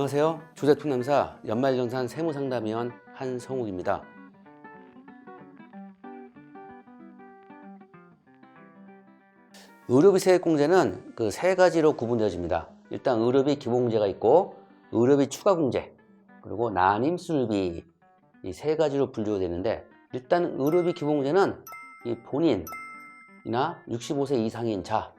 안녕하세요. 조세통 남사 연말정산 세무상담위원 한성욱입니다. 의료비 세액공제는 그 세 가지로 구분되어집니다. 일단 의료비 기본공제가 있고 의료비 추가공제 그리고 난임술비 이 세 가지로 분류가 되는데 일단 의료비 기본공제는 이 본인이나 65세 이상인 자,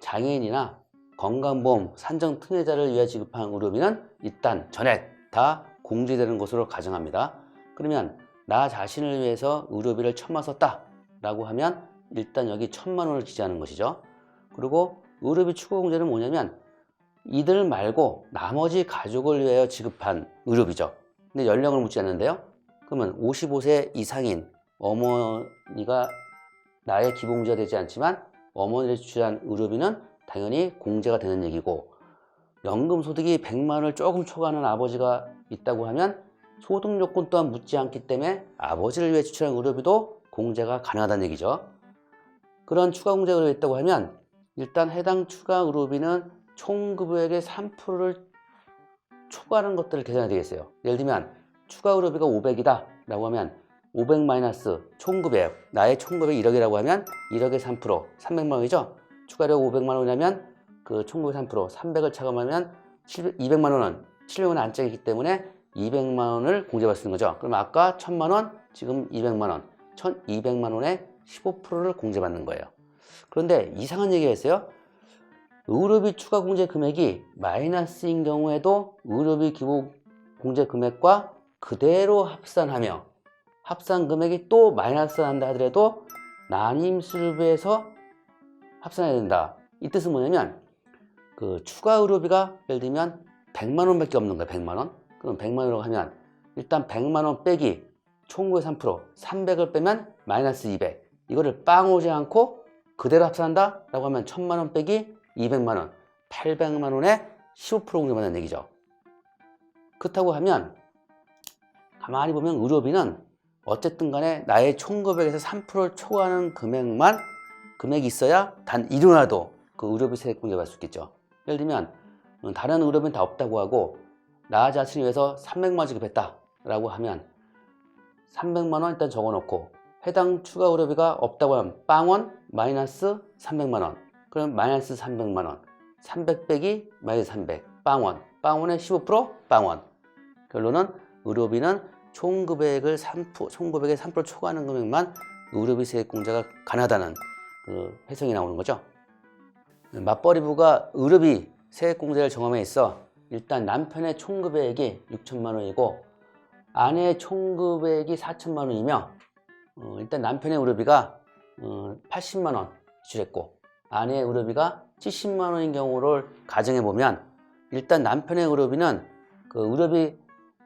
장애인이나 건강보험 산정 특례자를 위해 지급한 의료비는 일단 전액 다 공제되는 것으로 가정합니다. 그러면 나 자신을 위해서 의료비를 천만 썼다 라고 하면 일단 여기 천만 원을 기재하는 것이죠. 그리고 의료비 추가 공제는 뭐냐면 이들 말고 나머지 가족을 위하여 지급한 의료비죠. 근데 연령을 묻지 않는데요. 그러면 55세 이상인 어머니가 나의 기본공제가 되지 않지만 어머니를 지출한 의료비는 당연히 공제가 되는 얘기고 연금 소득이 100만 원을 조금 초과하는 아버지가 있다고 하면 소득 요건 또한 묻지 않기 때문에 아버지를 위해 지출한 의료비도 공제가 가능하다는 얘기죠. 그런 추가 공제가 있다고 하면 일단 해당 추가 의료비는 총급액의 3%를 초과하는 것들을 계산해야 되겠어요. 예를 들면 추가 의료비가 500이다 라고 하면 500 마이너스 총급액 나의 총급액 1억이라고 하면 1억의 3% 300만 원이죠. 추가료 500만 원이라면 그 총급액 3% 300을 차감하면 200만 원은 700원 안짝이기 때문에 200만 원을 공제받을 수 있는 거죠. 그럼 아까 1000만 원, 지금 200만 원, 1200만 원의 15%를 공제받는 거예요. 그런데 이상한 얘기가 있어요. 의료비 추가 공제 금액이 마이너스인 경우에도 의료비 기본 공제 금액과 그대로 합산하며 합산 금액이 또 마이너스 난다 하더라도 난임술비에서 합산해야 된다. 이 뜻은 뭐냐면 그 추가 의료비가 예를 들면 100만 원밖에 없는 거야. 100만 원. 그럼 100만 원으로 하면 일단 100만 원 빼기 총구의 3% 300을 빼면 마이너스 200 이거를 빵 오지 않고 그대로 합산한다 라고 하면 1000만 원 빼기 200만 원 800만 원에 15% 공제받는 얘기죠 그렇다고 하면 가만히 보면 의료비는 어쨌든 간에 나의 총금액에서 3%를 초과하는 금액만 금액이 있어야 단 일원라도 그 의료비 세액 공제 받을 수 있겠죠. 예를 들면 다른 의료비는 다 없다고 하고 나 자신을 위해서 300만 원 지급했다 라고 하면 300만 원 일단 적어놓고 해당 추가 의료비가 없다고 하면 빵원 마이너스 300만 원. 그럼 마이너스 300만 원. 300 빼기 마이너스 300 빵원. 빵원의 15% 빵원. 결론은 의료비는 총 금액을 3%, 총 금액의 3% 초과하는 금액만 의료비 세액 공제가 가능하다는 그 해석이 나오는 거죠. 맞벌이부가 의료비 세액 공제를 정함에 있어 일단 남편의 총 금액이 6천만 원이고 아내의 총 금액이 4천만 원이며 어, 일단 남편의 의료비가 어, 80만 원 지출했고 아내의 의료비가 70만 원인 경우를 가정해 보면 일단 남편의 의료비는 그 의료비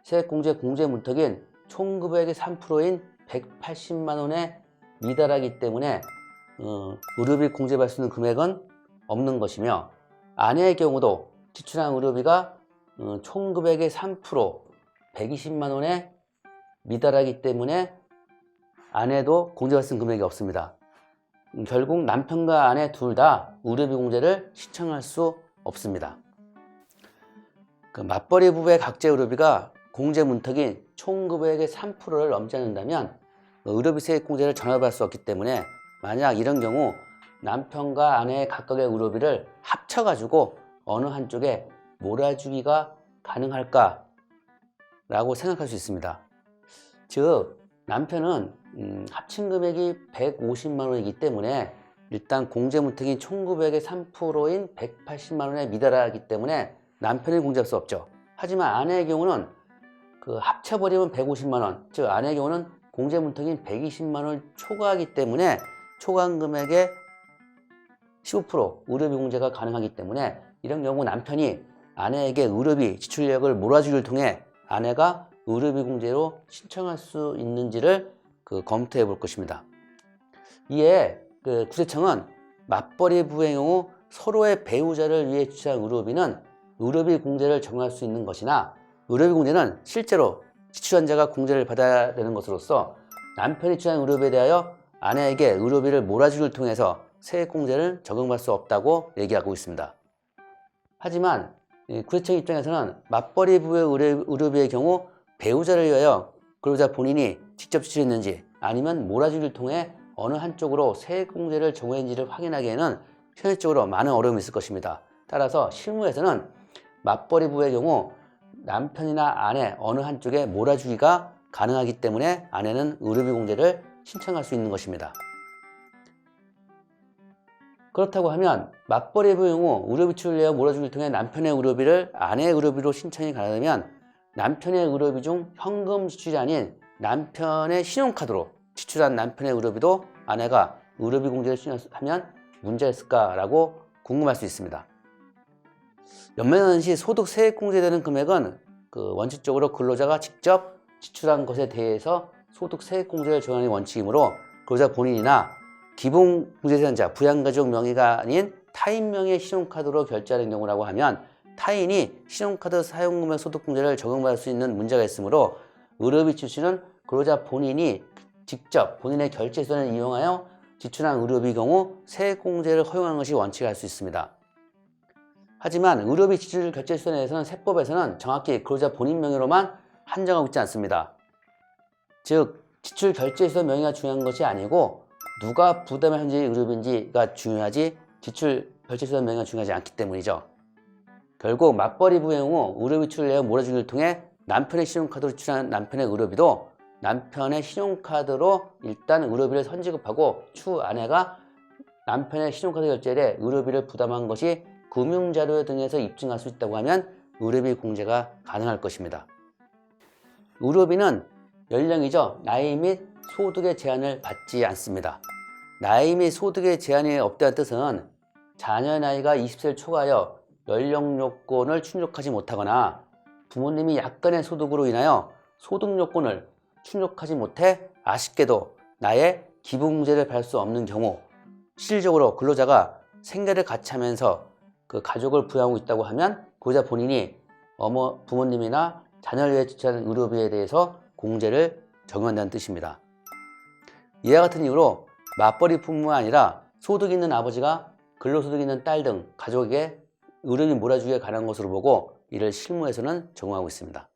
세액공제 공제 문턱인 총 금액의 3%인 180만 원에 미달하기 때문에 어, 의료비 공제받을 수 있는 금액은 없는 것이며 아내의 경우도 지출한 의료비가 어, 총 금액의 3% 120만 원에 미달하기 때문에 아내도 공제받을 수 있는 금액이 없습니다. 음, 결국 남편과 아내 둘 다 의료비 공제를 신청할 수 없습니다. 그 맞벌이 부부의 각자 의료비가 공제 문턱인 총 금액의 3%를 넘지 않는다면 의료비 세액 공제를 전환받을 수 없기 때문에 만약 이런 경우 남편과 아내의 각각의 의료비를 합쳐가지고 어느 한쪽에 몰아주기가 가능할까 라고 생각할 수 있습니다. 즉 남편은 음, 합친 금액이 150만 원이기 때문에 일단 공제 문턱인 총 금액의 3%인 180만 원에 미달하기 때문에 남편이 공제할 수 없죠. 하지만 아내의 경우는 그 합쳐버리면 150만 원, 즉 아내의 경우는 공제 문턱인 120만 원을 초과하기 때문에 초과한 금액의 15% 의료비 공제가 가능하기 때문에 이런 경우 남편이 아내에게 의료비 지출력을 몰아주기를 통해 아내가 의료비 공제로 신청할 수 있는지를 그 검토해 볼 것입니다. 이에 그 구세청은 맞벌이 부의 경우 서로의 배우자를 위해 지출한 의료비는 의료비 공제를 정할 수 있는 것이나 의료비 공제는 실제로 지출한 자가 공제를 받아야 되는 것으로서 남편이 지출한 의료비에 대하여 아내에게 의료비를 몰아주기를 통해서 세액 공제를 적용할 수 없다고 얘기하고 있습니다. 하지만 이 구제청 입장에서는 맞벌이 의료- 의료비의 경우 배우자를 위하여 근로자 본인이 직접 지출했는지 아니면 몰아주기를 통해 어느 한쪽으로 세액공제를 정했는지를 확인하기에는 현실적으로 많은 어려움이 있을 것입니다. 따라서 실무에서는 맞벌이 부부의 경우 남편이나 아내 어느 한쪽에 몰아주기가 가능하기 때문에 아내는 의료비 공제를 신청할 수 있는 것입니다. 그렇다고 하면 맞벌이 부부의 경우 의료비 지출을 내어 몰아주기를 통해 남편의 의료비를 아내의 의료비로 신청이 가능하면 남편의 의료비 중 현금 지출이 아닌 남편의 신용카드로 지출한 남편의 의료비도 아내가 의료비 공제를 신청하면 문제가 있을까라고 궁금할 수 있습니다. 연매는 시 소득 세액 공제되는 금액은 그 원칙적으로 근로자가 직접 지출한 것에 대해서 소득 세액 공제를 정하는 원칙이므로 근로자 본인이나 기본 공제세전자 부양가족 명의가 아닌 타인 명의 신용카드로 결제하는 경우라고 하면 타인이 신용카드 사용금액 소득 공제를 적용받을 수 있는 문제가 있으므로 의료비 지출은 근로자 본인이 직접 본인의 결제 수단을 이용하여 지출한 의료비 경우 세액 공제를 허용하는 것이 원칙일 수 있습니다. 하지만 의료비 지출 결제 수단에 대해서는 세법에서는 정확히 근로자 본인 명의로만 한정하고 있지 않습니다. 즉 지출 결제수단 명의가 중요한 것이 아니고 누가 부담한 현재 의료비인지가 중요하지 지출 결제수단 명의가 중요하지 않기 때문이죠. 결국 맞벌이 부의 경우 의료비 지출을 내어 몰아주기를 통해 남편의 신용카드로 지출한 남편의 의료비도 남편의 신용카드로 일단 의료비를 선지급하고 추 아내가 남편의 신용카드 결제에 의료비를 부담한 것이 금융자료 등에서 입증할 수 있다고 하면 의료비 공제가 가능할 것입니다. 의료비는 연령이죠. 나이 및 소득의 제한을 받지 않습니다. 나이 및 소득의 제한이 없다는 뜻은 자녀의 나이가 20세를 초과하여 연령 요건을 충족하지 못하거나 부모님이 약간의 소득으로 인하여 소득 요건을 충족하지 못해 아쉽게도 나의 기부공제를 받을 수 없는 경우 실질적으로 근로자가 생계를 같이 하면서 그 가족을 부양하고 있다고 하면 고자 본인이 어머 부모님이나 자녀를 위해 지출하는 의료비에 대해서 공제를 적용한다는 뜻입니다. 이와 같은 이유로 맞벌이 부모가 아니라 소득 있는 아버지가 근로소득 있는 딸 등 가족에게 의료비 몰아주기에 관한 것으로 보고 이를 실무에서는 적용하고 있습니다.